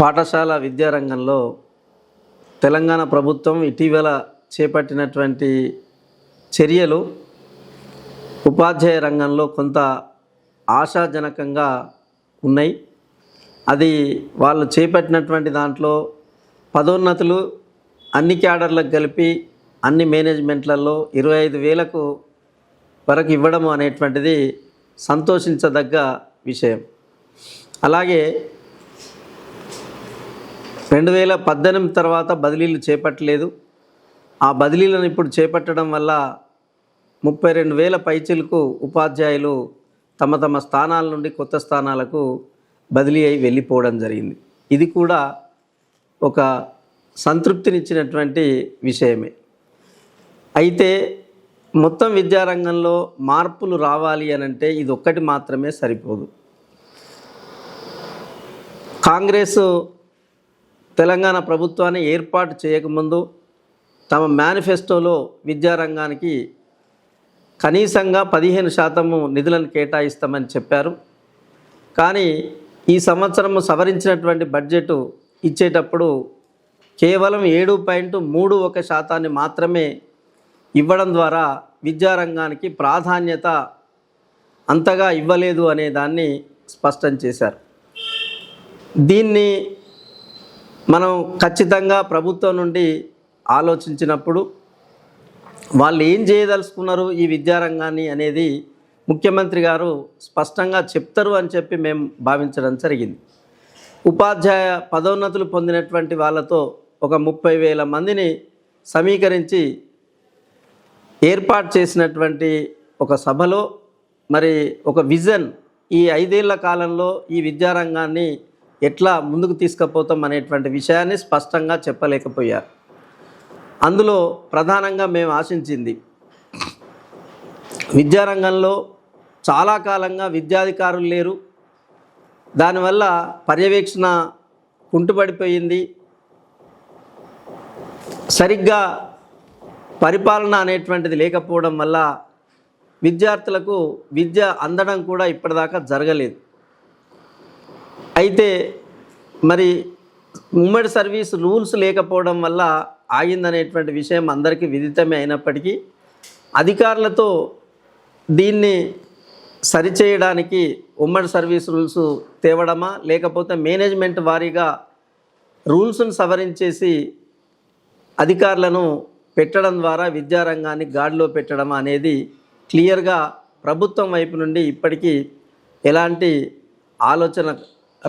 పాఠశాల విద్యారంగంలో తెలంగాణ ప్రభుత్వం ఇటీవల చేపట్టినటువంటి చర్యలు ఉపాధ్యాయ రంగంలో కొంత ఆశాజనకంగా ఉన్నాయి. అది వాళ్ళు చేపట్టినటువంటి దాంట్లో పదోన్నతులు అన్ని క్యాడర్లకు కలిపి అన్ని మేనేజ్మెంట్లలో ఇరవై ఐదు వేలకు వరకు ఇవ్వడం అనేటువంటిది సంతోషించదగ్గ విషయం. అలాగే రెండు వేల పద్దెనిమిది తర్వాత బదిలీలు చేపట్టలేదు. ఆ బదిలీలను ఇప్పుడు చేపట్టడం వల్ల ముప్పై రెండు వేల పైచీలకు ఉపాధ్యాయులు తమ తమ స్థానాల నుండి కొత్త స్థానాలకు బదిలీ అయి వెళ్ళిపోవడం జరిగింది. ఇది కూడా ఒక సంతృప్తినిచ్చినటువంటి విషయమే. అయితే మొత్తం విద్యారంగంలో మార్పులు రావాలి అని అంటే ఇది ఒక్కటి మాత్రమే సరిపోదు. కాంగ్రెస్ తెలంగాణ ప్రభుత్వాన్ని ఏర్పాటు చేయకముందు తమ మేనిఫెస్టోలో విద్యారంగానికి కనీసంగా పదిహేను శాతము నిధులను కేటాయిస్తామని చెప్పారు. కానీ ఈ సంవత్సరము సవరించినటువంటి బడ్జెట్ ఇచ్చేటప్పుడు కేవలం ఏడు పాయింట్ మూడు ఒక శాతాన్ని మాత్రమే ఇవ్వడం ద్వారా విద్యారంగానికి ప్రాధాన్యత అంతగా ఇవ్వలేదు అనే దాన్ని స్పష్టం చేశారు. దీన్ని మనం ఖచ్చితంగా ప్రభుత్వం నుండి ఆలోచించినప్పుడు వాళ్ళు ఏం చేయదలుచుకున్నారు ఈ విద్యారంగాన్ని అనేది ముఖ్యమంత్రి గారు స్పష్టంగా చెప్తారు అని చెప్పి మేము భావించడం జరిగింది. ఉపాధ్యాయ పదోన్నతులు పొందినటువంటి వాళ్ళతో ఒక ముప్పై వేల మందిని సమీకరించి ఏర్పాటు చేసినటువంటి ఒక సభలో మరి ఒక విజన్ ఈ ఐదేళ్ళ కాలంలో ఈ విద్యారంగాన్ని ఎట్లా ముందుకు తీసుకుపోతాం అనేటువంటి విషయాన్ని స్పష్టంగా చెప్పలేకపోయారు అందులో ప్రధానంగా మేము ఆశించింది విద్యారంగంలో చాలా కాలంగా విద్యాధికారులు లేరు. దానివల్ల పర్యవేక్షణ కుంటుపడిపోయింది. సరిగ్గా పరిపాలన అనేటువంటిది లేకపోవడం వల్ల విద్యార్థులకు విద్య అందడం కూడా ఇప్పటిదాకా జరగలేదు. అయితే మరి ఉమ్మడి సర్వీస్ రూల్స్ లేకపోవడం వల్ల ఆగిందనేటువంటి విషయం అందరికీ విదితమే అయినప్పటికీ అధికారులతో దీన్ని సరిచేయడానికి ఉమ్మడి సర్వీస్ రూల్స్ తేవడమా లేకపోతే మేనేజ్మెంట్ వారీగా రూల్స్ను సవరించేసి అధికారులను పెట్టడం ద్వారా విద్యారంగాన్ని గాడిలో పెట్టడం అనేది క్లియర్గా ప్రభుత్వం వైపు నుండి ఇప్పటికీ ఎలాంటి ఆలోచన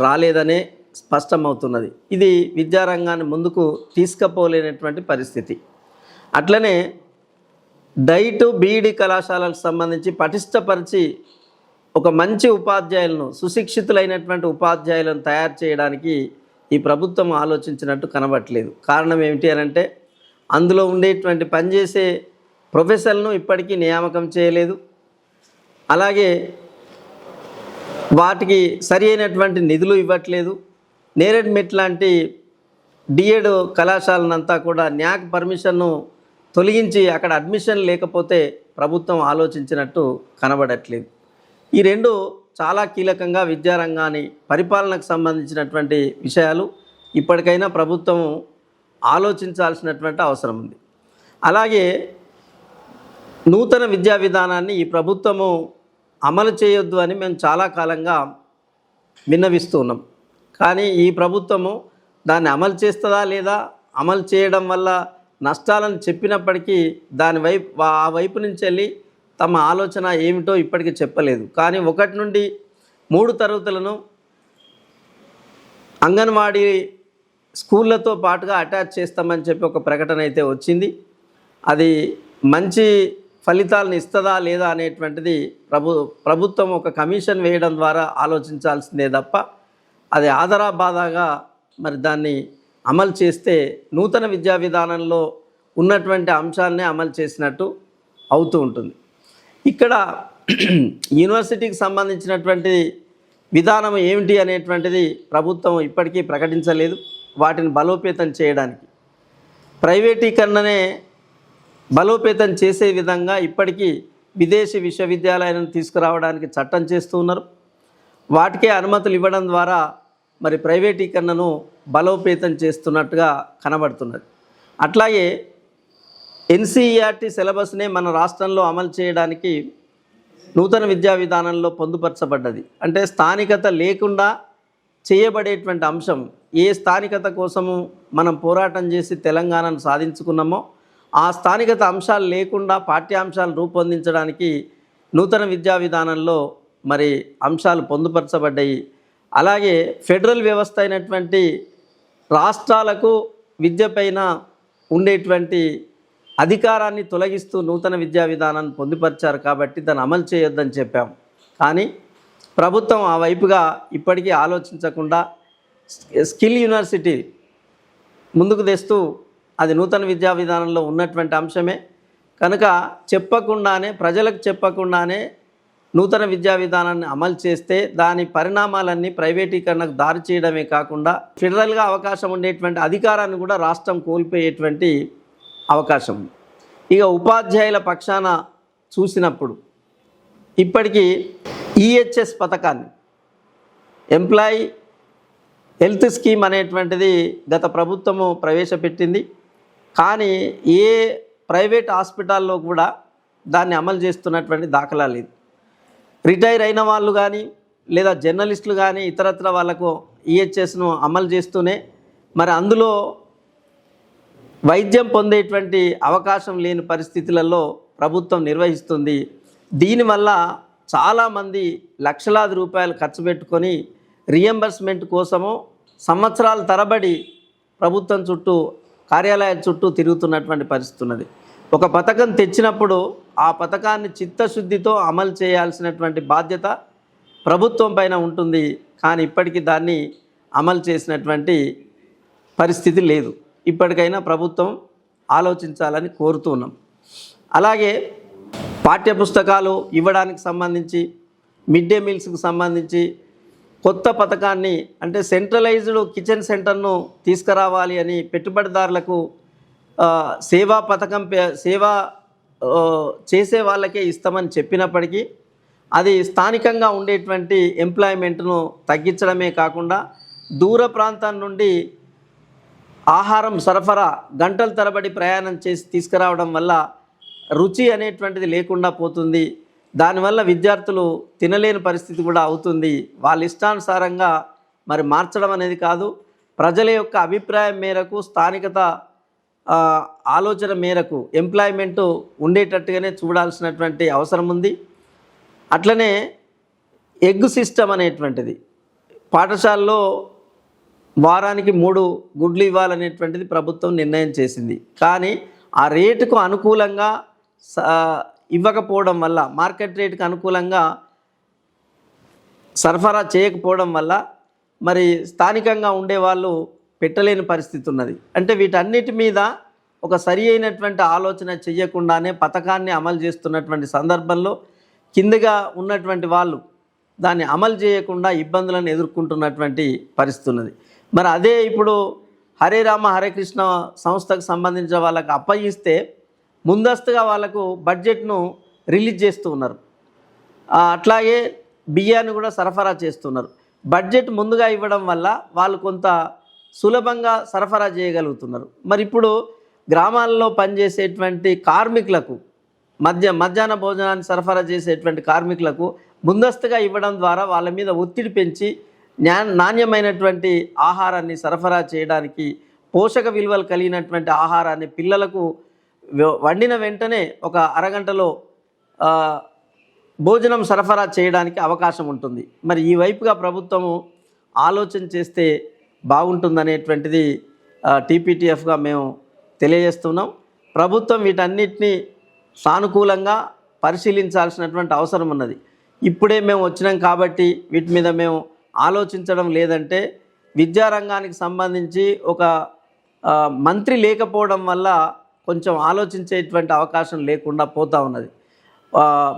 రాలేదనే స్పష్టమవుతున్నది. ఇది విద్యారంగాన్ని ముందుకు తీసుకుపోలేనటువంటి పరిస్థితి. అట్లనే డైట్ బీఈడి కళాశాలకు సంబంధించి పటిష్టపరిచి ఒక మంచి ఉపాధ్యాయులను సుశిక్షితులైనటువంటి ఉపాధ్యాయులను తయారు చేయడానికి ఈ ప్రభుత్వం ఆలోచించినట్టు కనబట్లేదు కారణం ఏమిటి అని అంటే అందులో ఉండేటువంటి పనిచేసే ప్రొఫెసర్లను ఇప్పటికీ నియామకం చేయలేదు. అలాగే వాటికి సరి అయినటువంటి నిధులు ఇవ్వట్లేదు. నేరేడ్ మిట్ లాంటి డిఎడ్ కళాశాలనంతా కూడా న్యాక్ పర్మిషన్ను తొలగించి అక్కడ అడ్మిషన్ లేకపోతే ప్రభుత్వం ఆలోచించినట్టు కనబడట్లేదు. ఈ రెండు చాలా కీలకంగా విద్యారంగాన్ని పరిపాలనకు సంబంధించినటువంటి విషయాలు ఇప్పటికైనా ప్రభుత్వం ఆలోచించాల్సినటువంటి అవసరం ఉంది. అలాగే నూతన విద్యా విధానాన్ని ఈ ప్రభుత్వము అమలు చేయొద్దు అని మేము చాలా కాలంగా విన్నవిస్తూ ఉన్నాం. కానీ ఈ ప్రభుత్వము దాన్ని అమలు చేస్తుందా లేదా అమలు చేయడం వల్ల నష్టాలను చెప్పినప్పటికీ దాని వైపు ఆ వైపు నుంచి వెళ్ళి తమ ఆలోచన ఏమిటో ఇప్పటికీ చెప్పలేదు. కానీ ఒకటి నుండి మూడు తరగతులను అంగన్వాడీ స్కూళ్ళతో పాటుగా అటాచ్ చేస్తామని చెప్పి ఒక ప్రకటన అయితే వచ్చింది. అది మంచి ఫలితాలను ఇస్తుందా లేదా అనేటువంటిది ప్రభు ప్రభుత్వం ఒక కమిషన్ వేయడం ద్వారా ఆలోచించాల్సిందే తప్ప అది ఆదరా బాధగా మరి దాన్ని అమలు చేస్తే నూతన విద్యా విధానంలో ఉన్నటువంటి అంశాలనే అమలు చేసినట్టు అవుతూ ఉంటుంది. ఇక్కడ యూనివర్సిటీకి సంబంధించినటువంటి విధానం ఏమిటి అనేటువంటిది ప్రభుత్వం ఇప్పటికీ ప్రకటించలేదు. వాటిని బలోపేతం చేయడానికి. ప్రైవేటీకరణనే బలోపేతం చేసే విధంగా ఇప్పటికీ విదేశీ విశ్వవిద్యాలయాలను తీసుకురావడానికి చట్టం చేస్తూ ఉన్నారు. వాటికే అనుమతులు ఇవ్వడం ద్వారా మరి ప్రైవేటీకరణను బలోపేతం చేస్తున్నట్టుగా కనబడుతున్నది. అట్లాగే ఎన్సీఈఆర్టీ సిలబస్నే మన రాష్ట్రంలో అమలు చేయడానికి నూతన విద్యా విధానంలో పొందుపరచబడ్డది. అంటే స్థానికత లేకుండా చేయబడేటువంటి అంశం ఏ స్థానికత కోసము మనం పోరాటం చేసి తెలంగాణను సాధించుకున్నామో ఆ స్థానికత అంశాలు లేకుండా పాఠ్యాంశాలు రూపొందించడానికి నూతన విద్యా విధానంలో మరి అంశాలు పొందుపరచబడ్డాయి. అలాగే ఫెడరల్ వ్యవస్థ అయినటువంటి రాష్ట్రాలకు విద్యపైన ఉండేటువంటి అధికారాన్ని తొలగిస్తూ నూతన విద్యా విధానాన్ని పొందుపరిచారు కాబట్టి దాన్ని అమలు చేయొద్దని చెప్పాం. కానీ ప్రభుత్వం ఆ వైపుగా ఇప్పటికీ ఆలోచించకుండా స్కిల్ యూనివర్సిటీ ముందుకు తెస్తూ అది నూతన విద్యా విధానంలో ఉన్నటువంటి అంశమే. కనుక చెప్పకుండానే ప్రజలకు చెప్పకుండానే నూతన విద్యా విధానాన్ని అమలు చేస్తే దాని పరిణామాలన్నీ ప్రైవేటీకరణకు దారి చేయడమే కాకుండా ఫెడరల్గా అవకాశం ఉండేటువంటి అధికారాన్ని కూడా రాష్ట్రం కోల్పోయేటువంటి అవకాశం ఉంది. ఇక ఉపాధ్యాయుల పక్షాన చూసినప్పుడు ఇప్పటికీ ఈహెచ్ఎస్ పథకాన్ని ఎంప్లాయీ హెల్త్ స్కీమ్ అనేటువంటిది గత ప్రభుత్వము ప్రవేశపెట్టింది. కానీ ఏ ప్రైవేట్ హాస్పిటల్లో కూడా దాన్ని అమలు చేస్తున్నటువంటి దాఖలా లేదు. రిటైర్ అయిన వాళ్ళు కానీ లేదా జర్నలిస్టులు కానీ ఇతరత్ర వాళ్ళకు ఈహెచ్ఎస్ను అమలు చేస్తూనే మరి అందులో వైద్యం పొందేటువంటి అవకాశం లేని పరిస్థితులలో ప్రభుత్వం నిర్వహిస్తుంది. దీనివల్ల చాలామంది లక్షలాది రూపాయలు ఖర్చు పెట్టుకొని రియంబర్స్మెంట్ కోసము సంవత్సరాల తరబడి ప్రభుత్వం చుట్టూ కార్యాలయాల చుట్టూ తిరుగుతున్నటువంటి పరిస్థితి ఉన్నది. ఒక పథకం తెచ్చినప్పుడు ఆ పథకాన్ని చిత్తశుద్ధితో అమలు చేయాల్సినటువంటి బాధ్యత ప్రభుత్వం పైన ఉంటుంది. కానీ ఇప్పటికీ దాన్ని అమలు చేసినటువంటి పరిస్థితి లేదు. ఇప్పటికైనా ప్రభుత్వం ఆలోచించాలని కోరుతున్నాం అలాగే పాఠ్యపుస్తకాలు ఇవ్వడానికి సంబంధించి మిడ్ డే మీల్స్కి సంబంధించి కొత్త పథకాన్ని అంటే సెంట్రలైజ్డ్ కిచెన్ సెంటర్ను తీసుకురావాలి అని పెట్టుబడిదారులకు సేవా పథకం పే- సేవా చేసే వాళ్ళకే ఇస్తామని చెప్పినప్పటికీ అది స్థానికంగా ఉండేటువంటి ఎంప్లాయ్మెంట్ను తగ్గించడమే కాకుండా దూర ప్రాంతం నుండి ఆహారం సరఫరా గంటల తరబడి ప్రయాణం చేసి తీసుకురావడం వల్ల రుచి అనేటువంటిది లేకుండా పోతుంది. దానివల్ల విద్యార్థులు తినలేని పరిస్థితి కూడా అవుతుంది. వాళ్ళ ఇష్టానుసారంగా మరి మార్చడం అనేది కాదు. ప్రజల యొక్క అభిప్రాయం మేరకు స్థానికత ఆలోచన మేరకు ఎంప్లాయ్మెంటు ఉండేటట్టుగానే చూడాల్సినటువంటి అవసరం ఉంది. అట్లనే ఎగ్ సిస్టమ్ అనేటువంటిది. పాఠశాలలో వారానికి మూడు గుడ్లు ఇవ్వాలనేటువంటిది ప్రభుత్వం నిర్ణయం చేసింది. కానీ ఆ రేటుకు అనుకూలంగా స- ఇవ్వకపోవడం వల్ల మార్కెట్ రేట్కి అనుకూలంగా సరఫరా చేయకపోవడం వల్ల మరి స్థానికంగా ఉండేవాళ్ళు పెట్టలేని పరిస్థితి ఉన్నది. అంటే వీటన్నిటి మీద ఒక సరి అయినటువంటి ఆలోచన చేయకుండానే పథకాన్ని అమలు చేస్తున్నటువంటి సందర్భంలో కిందగా ఉన్నటువంటి వాళ్ళు దాన్ని అమలు చేయకుండా ఇబ్బందులను ఎదుర్కొంటున్నటువంటి పరిస్థితి ఉన్నది. మరి అదే ఇప్పుడు హరే రామ హరే కృష్ణ సంస్థకు సంబంధించిన వాళ్ళకి అప్పగిస్తే ముందస్తుగా వాళ్ళకు బడ్జెట్ను రిలీజ్ చేస్తూ ఉన్నారు. అట్లాగే బియ్యాన్ని కూడా సరఫరా చేస్తున్నారు. బడ్జెట్ ముందుగా ఇవ్వడం వల్ల వాళ్ళు కొంత సులభంగా సరఫరా చేయగలుగుతున్నారు. మరి ఇప్పుడు గ్రామాల్లో పనిచేసేటువంటి కార్మికులకు మధ్య మధ్యాహ్న భోజనాన్ని సరఫరా చేసేటువంటి కార్మికులకు ముందస్తుగా ఇవ్వడం ద్వారా వాళ్ళ మీద ఒత్తిడి పెంచి న్యా నాణ్యమైనటువంటి ఆహారాన్ని సరఫరా చేయడానికి పోషక విలువలు కలిగినటువంటి ఆహారాన్ని పిల్లలకు వండిన వెంటనే ఒక అరగంటలో భోజనం సరఫరా చేయడానికి అవకాశం ఉంటుంది. మరి ఈ వైపుగా ప్రభుత్వము ఆలోచన చేస్తే బాగుంటుందనేటువంటిది టీపీటీఎఫ్గా మేము తెలియజేస్తున్నాం. ప్రభుత్వం వీటన్నిటిని సానుకూలంగా పరిశీలించాల్సినటువంటి అవసరం ఉన్నది. ఇప్పుడే మేము వచ్చినాం కాబట్టి వీటి మీద మేము ఆలోచించడం లేదంటే విద్యారంగానికి సంబంధించి ఒక మంత్రి లేకపోవడం వల్ల కొంచెం ఆలోచించేటువంటి అవకాశం లేకుండా పోతా ఉన్నది.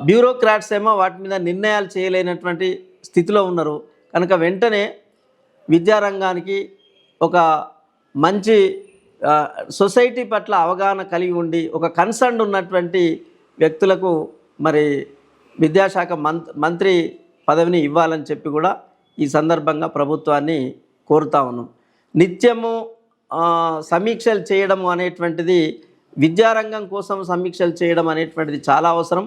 బ్యూరోక్రాట్స్ ఏమో వాటి మీద నిర్ణయాలు చేయలేనటువంటి స్థితిలో ఉన్నారు. కనుక వెంటనే విద్యారంగానికి ఒక మంచి సొసైటీ పట్ల అవగాహన కలిగి ఉండి ఒక కన్సర్న్ ఉన్నటువంటి వ్యక్తులకు మరి విద్యాశాఖ మంత్ మంత్రి పదవిని ఇవ్వాలని చెప్పి కూడా ఈ సందర్భంగా ప్రభుత్వాన్ని కోరుతా ఉన్నాం. నిత్యము సమీక్షలు చేయడము అనేటువంటిది విద్యారంగం కోసం సమీక్షలు చేయడం అనేటువంటిది చాలా అవసరం.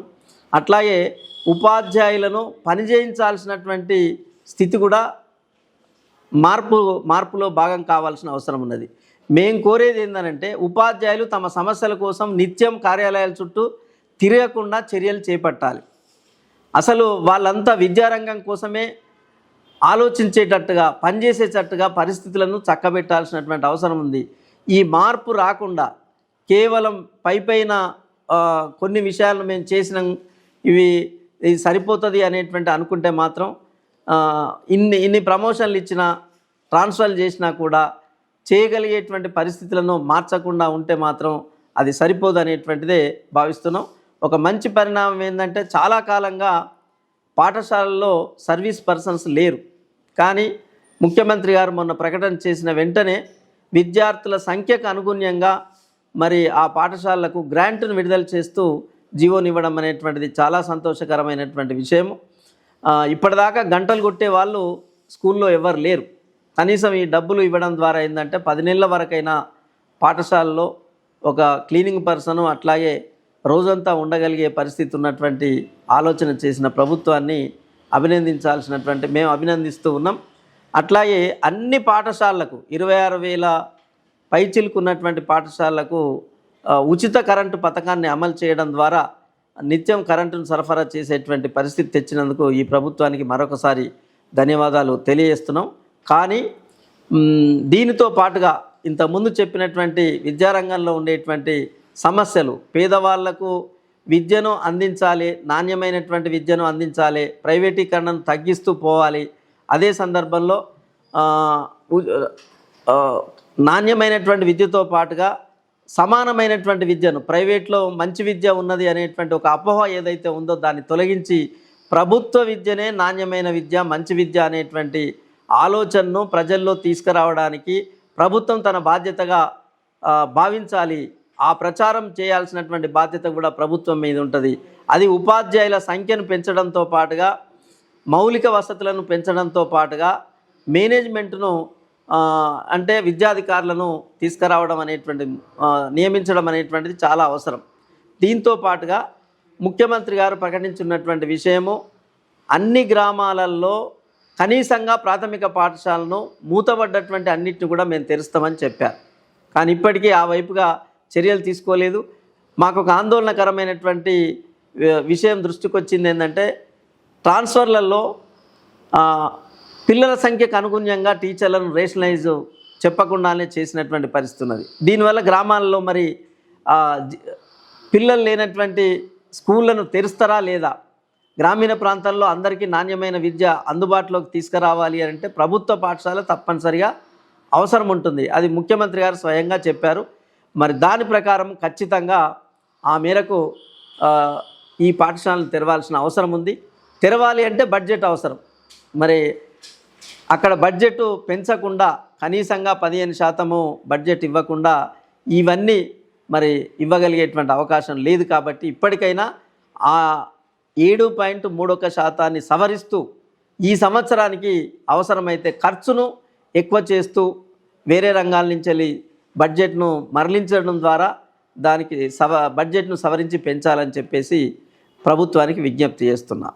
అట్లాగే ఉపాధ్యాయులను పనిచేయించాల్సినటువంటి స్థితి కూడా మార్పు మార్పులో భాగం కావాల్సిన అవసరం ఉన్నది. మేము కోరేది ఏంటంటే ఉపాధ్యాయులు తమ సమస్యల కోసం నిత్యం కార్యాలయాల చుట్టూ తిరగకుండా చర్యలు చేపట్టాలి. అసలు వాళ్ళంతా విద్యారంగం కోసమే ఆలోచించేటట్టుగా పనిచేసేటట్టుగా పరిస్థితులను చక్కబెట్టాల్సినటువంటి అవసరం ఉంది. ఈ మార్పు రాకుండా కేవలం పై పైన కొన్ని విషయాలను మేము చేసినాం ఇవి ఇది సరిపోతుంది అనేటువంటి అనుకుంటే మాత్రం ఇన్ని ఇన్ని ప్రమోషన్లు ఇచ్చినా ట్రాన్స్ఫర్లు చేసినా కూడా చేయగలిగేటువంటి పరిస్థితులను మార్చకుండా ఉంటే మాత్రం అది సరిపోదు అనేటువంటిదే భావిస్తున్నాం. ఒక మంచి పరిణామం ఏంటంటే చాలా కాలంగా పాఠశాలల్లో సర్వీస్ పర్సన్స్ లేరు. కానీ ముఖ్యమంత్రి గారు మొన్న ప్రకటన చేసిన వెంటనే విద్యార్థుల సంఖ్యకు అనుగుణ్యంగా మరి ఆ పాఠశాలలకు గ్రాంట్ను విడుదల చేస్తూ జీవోనివ్వడం అనేటువంటిది చాలా సంతోషకరమైనటువంటి విషయము. ఇప్పటిదాకా గంటలు కొట్టే వాళ్ళు స్కూల్లో ఎవరు లేరు. కనీసం ఈ డబ్బులు ఇవ్వడం ద్వారా ఏంటంటే పది నెలల వరకైనా పాఠశాలలో ఒక క్లీనింగ్ పర్సన్ అట్లాగే రోజంతా ఉండగలిగే పరిస్థితి ఉన్నటువంటి ఆలోచన చేసిన ప్రభుత్వాన్ని అభినందించాల్సినటువంటి మేము అభినందిస్తూ ఉన్నాం. అట్లాగే అన్ని పాఠశాలలకు ఇరవై ఆరు వేల పైచిలుకున్నటువంటి పాఠశాలలకు ఉచిత కరెంటు పథకాన్ని అమలు చేయడం ద్వారా నిత్యం కరెంటును సరఫరా చేసేటువంటి పరిస్థితి తెచ్చినందుకు ఈ ప్రభుత్వానికి మరొకసారి ధన్యవాదాలు తెలియజేస్తున్నాం. కానీ దీనితో పాటుగా ఇంతకుముందు చెప్పినటువంటి విద్యారంగంలో ఉండేటువంటి సమస్యలు పేదవాళ్ళకు విద్యను అందించాలి నాణ్యమైనటువంటి విద్యను అందించాలి ప్రైవేటీకరణను తగ్గిస్తూ పోవాలి. అదే సందర్భంలో నాణ్యమైనటువంటి విద్యతో పాటుగా సమానమైనటువంటి విద్యను ప్రైవేట్లో మంచి విద్య ఉన్నది అనేటువంటి ఒక అపోహ ఏదైతే ఉందో దాన్ని తొలగించి ప్రభుత్వ విద్యనే నాణ్యమైన విద్య మంచి విద్య అనేటువంటి ఆలోచనను ప్రజల్లో తీసుకురావడానికి ప్రభుత్వం తన బాధ్యతగా భావించాలి. ఆ ప్రచారం చేయాల్సినటువంటి బాధ్యత కూడా ప్రభుత్వం మీద ఉంటుంది. అది ఉపాధ్యాయుల సంఖ్యను పెంచడంతో పాటుగా మౌలిక వసతులను పెంచడంతో పాటుగా మేనేజ్మెంట్ను అంటే విద్యాధికారులను తీసుకురావడం అనేటువంటి నియమించడం అనేటువంటిది చాలా అవసరం. దీంతో పాటుగా ముఖ్యమంత్రి గారు ప్రకటించున్నటువంటి విషయము అన్ని గ్రామాలలో కనీసంగా ప్రాథమిక పాఠశాలను మూతబడ్డటువంటి అన్నిటిని కూడా మేము తెరుస్తామని చెప్పారు. కానీ ఇప్పటికీ ఆ వైపుగా చర్యలు తీసుకోలేదు. మాకు ఒక ఆందోళనకరమైనటువంటి విషయం దృష్టికి వచ్చింది ఏంటంటే ట్రాన్స్ఫర్లలో పిల్లల సంఖ్యకు అనుగుణ్యంగా టీచర్లను రేషనలైజ్ చెప్పకుండానే చేసినటువంటి పరిస్థితి ఉన్నది. దీనివల్ల గ్రామాల్లో మరి పిల్లలు లేనటువంటి స్కూళ్ళను తెరుస్తారా లేదా? గ్రామీణ ప్రాంతాల్లో అందరికీ నాణ్యమైన విద్య అందుబాటులోకి తీసుకురావాలి అని అంటే ప్రభుత్వ పాఠశాల తప్పనిసరిగా అవసరం ఉంటుంది. అది ముఖ్యమంత్రి గారు స్వయంగా చెప్పారు. మరి దాని ప్రకారం ఖచ్చితంగా ఆ మేరకు ఈ పాఠశాలను తెరవాల్సిన అవసరం ఉంది. తెరవాలి అంటే బడ్జెట్ అవసరం. మరి అక్కడ బడ్జెట్ పెంచకుండా కనీసంగా పదిహేను శాతము బడ్జెట్ ఇవ్వకుండా ఇవన్నీ మరి ఇవ్వగలిగేటువంటి అవకాశం లేదు కాబట్టి ఇప్పటికైనా ఆ ఏడు పాయింట్ మూడొక శాతాన్ని సవరిస్తూ ఈ సంవత్సరానికి అవసరమైతే ఖర్చును ఎక్కువ చేస్తూ వేరే రంగాల నుంచి వెళ్ళి బడ్జెట్ను మరలించడం ద్వారా దానికి సవ బడ్జెట్ను సవరించి పెంచాలని చెప్పేసి ప్రభుత్వానికి విజ్ఞప్తి చేస్తున్నా.